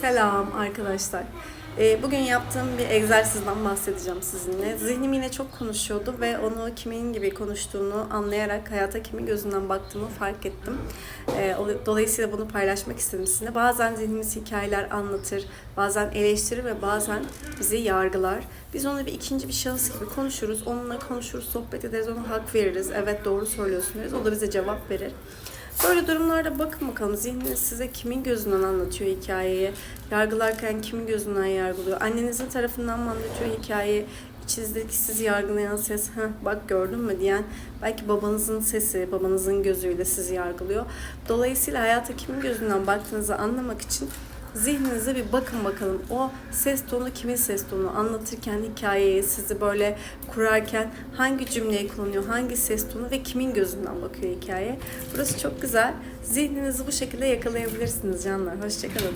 Selam arkadaşlar. Ee, bugün yaptığım bir egzersizden bahsedeceğim sizinle. Zihnim yine çok konuşuyordu ve onu kimin gibi konuştuğunu anlayarak hayata kimin gözünden baktığımı fark ettim. Ee, dolayısıyla bunu paylaşmak istedim sizinle. Bazen zihnimiz hikayeler anlatır, bazen eleştirir ve bazen bizi yargılar. Biz onunla bir ikinci bir şahıs gibi konuşuruz, onunla konuşuruz, sohbet ederiz, ona hak veririz. Evet doğru söylüyorsun deriz, o da bize cevap verir. Böyle durumlarda bakın bakalım zihniniz size kimin gözünden anlatıyor hikayeyi, yargılarken kimin gözünden yargılıyor, annenizin tarafından mı anlatıyor hikayeyi, içinizdeki sizi yargılayan ses, Heh, bak gördün mü? diyen, belki babanızın sesi, babanızın gözüyle sizi yargılıyor. Dolayısıyla hayata kimin gözünden baktığınızı anlamak için zihninize bir bakın bakalım. O ses tonu kimin ses tonu? Anlatırken hikayeyi sizi böyle kurarken hangi cümleyi kullanıyor, hangi ses tonu ve kimin gözünden bakıyor hikaye? Burası çok güzel. Zihninizi bu şekilde yakalayabilirsiniz canlar. Hoşçakalın.